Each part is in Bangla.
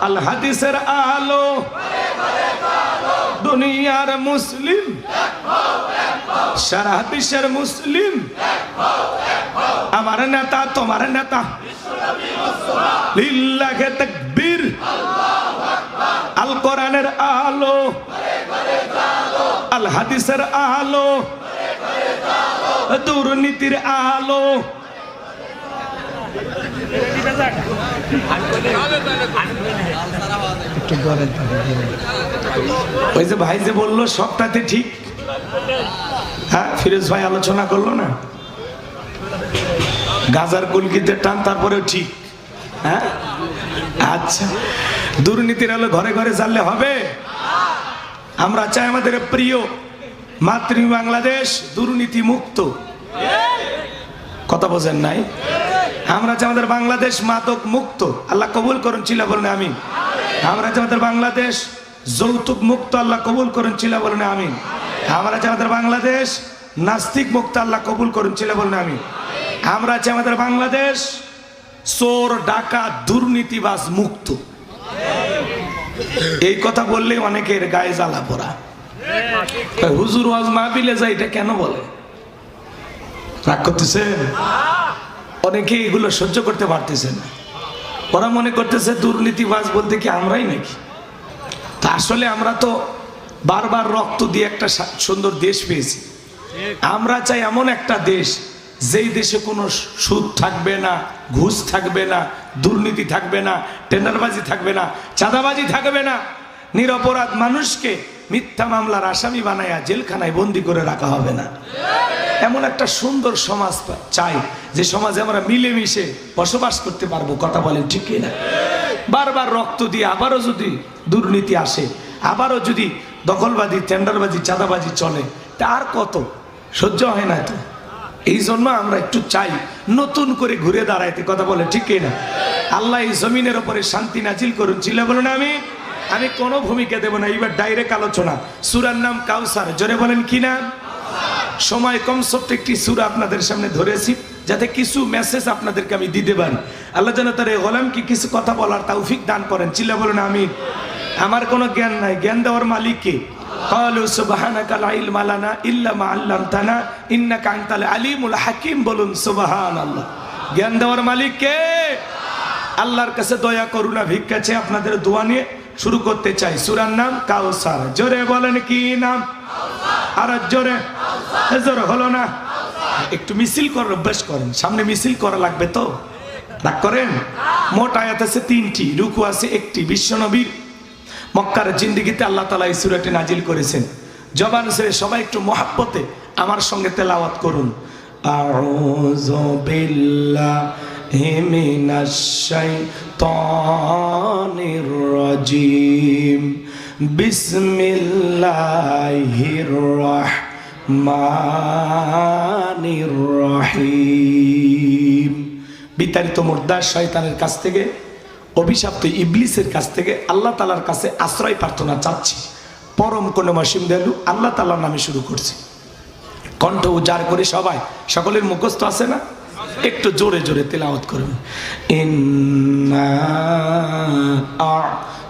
আল হাদিসের আলো। দুনিয়ার মুসলিম। সারা বিশ্বের মুসলিম। আমার নেতা, তোমার নেতা। লিল্লাহে তাকবীর। আল কোরআনের আলো। আল হাদিসের আলো। দুর্নীতির আলো। ওই যে ভাই যে বলল, সবটাতে ঠিক। হ্যাঁ ফিরোজ ভাই আলোচনা করল না? গাজার কলকিতে টান, তারপরেও ঠিক। হ্যাঁ? আচ্ছা দুর্নীতির আলো ঘরে ঘরে জানলে হবে। আমরা চাই আমাদের প্রিয় মাতৃ বাংলাদেশ দুর্নীতি মুক্ত কথা বোঝেন নাই? আমরা চাই আমাদের বাংলাদেশ মাদক মুক্ত, আল্লাহ কবুল করুন চিলা বলেন আমি আমরা চাই আমাদের বাংলাদেশ যৌতুক মুক্ত, আল্লাহ কবুল করুন চিলা বলেন আমি আমরা চাই আমাদের বাংলাদেশ নাস্তিক মুক্ত, আল্লাহ কবুল করুন চিলা বলেন আমি আমরা চাই আমাদের বাংলাদেশ চোর ডাকা দুর্নীতিবাজ, মুক্ত। এই কথা বললে অনেকের গায়ে জ্বালা পড়া। হুজুর ওয়াজ মাহবিলে যায়, এটা কেন বলে? রাগ করতেছেন? অনেকে এগুলো সহ্য করতে পারতেছে না। ওরা মনে করতেছে দুর্নীতিবাজ বলতে কি আমরাই নাকি? তা আসলে আমরা তো বারবার রক্ত দিয়ে একটা সুন্দর দেশ পেয়েছি। আমরা চাই এমন একটা দেশ, যেই দেশে কোনো সুদ থাকবে না, ঘুষ থাকবে না, দুর্নীতি থাকবে না, টেন্ডারবাজি থাকবে না, চাঁদাবাজি থাকবে না। নিরপরাধ মানুষকে মিথ্যা মামলার আসামি বানায়া জেলখানায় বন্দি করে রাখা হবে না। এমন একটা সুন্দর সমাজ চাই, যে সমাজে আমরা মিলেমিশে বসবাস করতে পারব, কথা বলেন ঠিক না? বারবার রক্ত দিয়ে আবারও যদি দুর্নীতি আসে, আবারও যদি দখলবাজি, টেন্ডারবাজি, চাঁদাবাজি চলে, তা আর কত? সহ্য হয় না তো। এই জন্য আমরা একটু চাই, নতুন করে ঘুরে দাঁড়াইতে, কথা বলে ঠিক না? আল্লাহ এই জমিনের ওপরে শান্তি নাজিল করুন, চিল্লা বলুন, আমি? আমি কোনো ভূমিকা দেব না, এইবার ডাইরেক্ট আলোচনা। সুরার নাম কাউসার, জোরে বলেন কি নাম? সময় কম, ছোট্ট একটি সুরা আপনাদের সামনে ধরেছি, যাতে কিছু মেসেজ আপনাদেরকে আমি দিতে পারি। আল্লাহ যেন তার এই গোলামকে কিছু কথা বলার তৌফিক দান করেন। চিল্লা বলুন আমি আমার কোনো জ্ঞান নাই। জ্ঞান দেওয়ার মালিককে দেওয়ার মালিক কে? আল্লাহর কাছে দয়া, করুণা, ভিক্ষা আপনাদের দোয়া নিয়ে শুরু করতে চাই। সুরার নাম কাউসার। জোরে বলেন কি নাম? আর জোরে। জোরে হলো না। একটু মিছিল করার অভ্যাস করেন। সামনে মিছিল করা লাগবে তো? রাগ করেন? মোট আয়াত আছে তিনটি, রুকু আছে একটি। বিশ্বনবীর মক্কার জিন্দিগিতে আল্লাহ তালা এই সুরাটি নাজিল করেছেন। জবান ছেড়ে সবাই একটু মহাব্বতে আমার সঙ্গে তেলাওয়াত করুন। আউযু বিল্লাহি মিনাশ শাইতানির রাজিম। বিসমিল্লাহির রাহমানির রহিম। বিতাড়িত মুর্দার শয়তানের কাছ থেকে, অভিশপ্ত ইবলিসের কাছ থেকে আল্লাহ তালার কাছে আশ্রয় প্রার্থনা চাচ্ছি। পরম কোনো মাসিম দেলু আল্লাহ তালার নামে শুরু করছি। কণ্ঠ উজাড় করে সবাই, সকলের মুখস্থ আছে না? একটু জোরে জোরে তেলাওয়াত করুন। ইন্না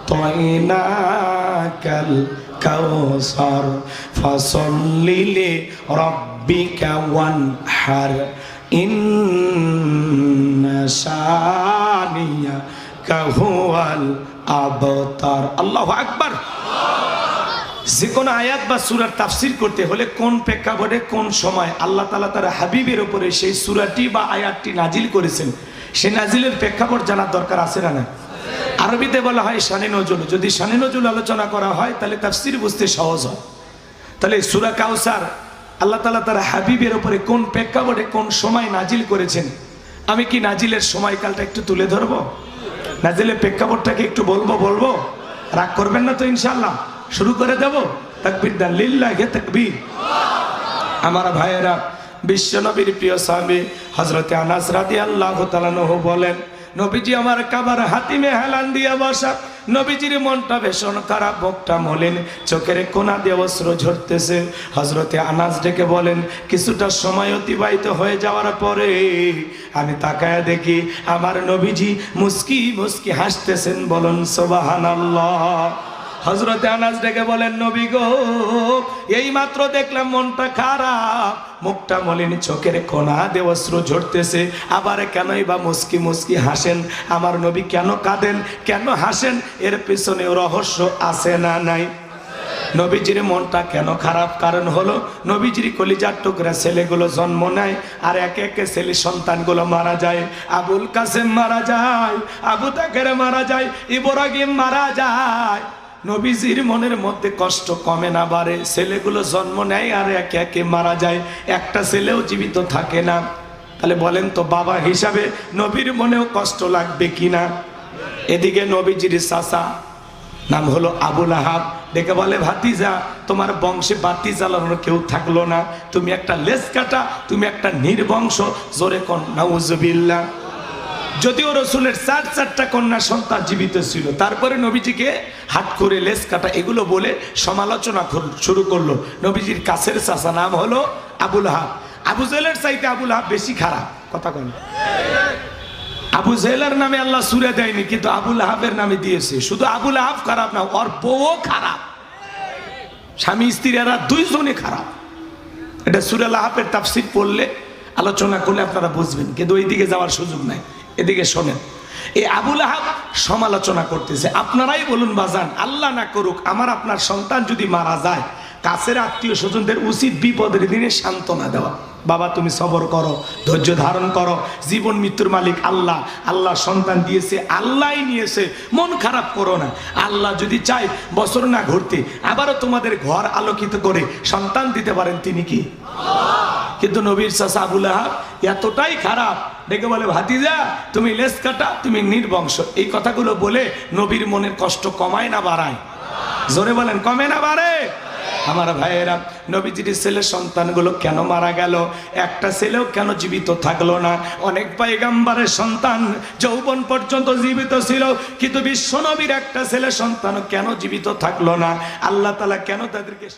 আ'তাইনাকাল কাউসার ফাসাল্লি লিরাব্বিকা ওয়ানহার ইন্না শানিয়াকা হুয়াল আবতার আল্লাহু আকবার যে কোনো আয়াত বা সুরার তাফসির করতে হলে কোন প্রেক্ষাপটে, কোন সময় আল্লাহ তালা তার হাবিবের ওপরে সেই সুরাটি বা আয়াতটি নাজিল করেছেন, সেই নাজিলের প্রেক্ষাপট জানার দরকার আছে না না আরবিতে বলা হয় শানে নজুল। যদি শানে নজুল আলোচনা করা হয়, তাহলে তার তাফসির বুঝতে সহজ হয়। তাহলে সুরা কাউসার আল্লাহ তালা তার হাবিবের ওপরে কোন প্রেক্ষাপটে কোন সময় নাজিল করেছেন? আমি কি নাজিলের সময়কালটা একটু তুলে ধরবো? নাজিলের প্রেক্ষাপটটাকে একটু বলব বলব? রাগ করবেন না তো ইনশাল্লাহ শুরু করে দেব? আমার ভাইয়েরা, বিশ্ব নবীর প্রিয় স্বামী হজরতে আনাস রাদি আল্লাহ বলেন নবীজি আমার কাবার হাতিমে হেলান দিয়া বসা। নবীজির মনটা ভীষণ খারাপ মুখটা মলিন, চোখের কোনা দিয়ে অস্ত্র ঝরতেছে। হজরতে আনাজ ডেকে বলেন, কিছুটা সময় অতিবাহিত হয়ে যাওয়ার পরে আমি তাকায় দেখি আমার নবীজি মুস্কি মুস্কি হাসতেছেন বলুন সোবাহান হজরতে আনাজ ডেকে বলেন, নবী গো, এই মাত্র দেখলাম মনটা খারাপ। মুখটা মলিন, চোখের কোনা দিয়ে অস্ত্র ঝরতেছে। আবার কেনই বা মুস্কি মুস্কি হাসেন? আমার নবী কেন কাঁদেন? কেন হাসেন? এর পেছনে রহস্য আছে না নাই? নবীজির মনটা কেন খারাপ? কারণ হলো, নবীজির কলিজার টুকরা ছেলেগুলো জন্ম নেয়, আর একে একে ছেলে সন্তানগুলো মারা যায়। আবুল কাসেম মারা যায়, আবু তাকের মারা যায়, ইব্রাহিম মারা যায়। নবীজির মনের মধ্যে কষ্ট কমে না বাড়ে। ছেলেগুলো জন্ম নেয় আর একে একে মারা যায়। একটা ছেলেও জীবিত থাকে না। তাহলে বলেন তো বাবা হিসাবে নবীর মনেও কষ্ট লাগবে কিনা এদিকে নবীজির চাচা, নাম হলো আবুল আহাব, দেখে বলে, ভাতিজা, তোমার বংশে বাতি জ্বালানোর কেউ থাকল না। তুমি একটা লেজ কাটা তুমি একটা নির্বংশ। জোরে কন নাউজবিল্লা যদিও রসুলের চার চারটা কন্যা সন্তান জীবিত ছিল, তারপরে নবীজিকে হাত করে লেস কাটা এগুলো বলে সমালোচনা শুরু করল। নবীজির কাছের চাচা নাম হলো আবুল আহাব আবু জেলের চাইতে আবুল আহাব বেশি খারাপ, কথা কন। আবু জেলার নামে আল্লাহ সুরে দেয়নি, কিন্তু আবুল আহাবের নামে দিয়েছে। শুধু আবুল আহাব খারাপ না, ওর বউও খারাপ। স্বামী স্ত্রীরা দুইজনে খারাপ। এটা সুরাল আহাবের তাফসির পড়লে আলোচনা করলে আপনারা বুঝবেন, কিন্তু ওইদিকে যাওয়ার সুযোগ নাই। এদিকে শোনেন। এই আবুল আহাব সমালোচনা করতেছে, আপনারাই বলুন বাজান, আল্লাহ না করুক, আমার আপনার সন্তান যদি মারা যায়, কাছের আত্মীয় স্বজনদের উচিত বিপদের দিনে সান্ত্বনা দেওয়া। বাবা, তুমি সবর করো, ধৈর্য ধারণ করো, জীবন মৃত্যুর মালিক আল্লাহ আল্লাহ সন্তান দিয়েছে আল্লাহই নিয়েছে, মন খারাপ করো না। আল্লাহ যদি চায় বছর না ঘুরতে, আবারও তোমাদের ঘর আলোকিত করে সন্তান দিতে পারেন তিনি কি? কিন্তু নবীর চাষা আবুল আহাব এতটাই খারাপ ডেকে বলে, ভাতিজা, তুমি লেস কাটা, তুমি নির্বংশ। এই কথাগুলো বলে নবীর মনের কষ্ট কমায় না, বাড়ায়। জোরে বলেন, কমে না, বাড়ে। আমার ভাইয়েরা, নবীজির ছেলে সন্তানগুলো কেন মারা গেল? একটা ছেলেও কেন জীবিত থাকল না? অনেক পাইগাম্বারের সন্তান যৌবন পর্যন্ত জীবিত ছিল, কিন্তু বিশ্ব নবীর একটা ছেলে সন্তান কেন জীবিত থাকল না? আল্লাহ তালা কেন তাদেরকে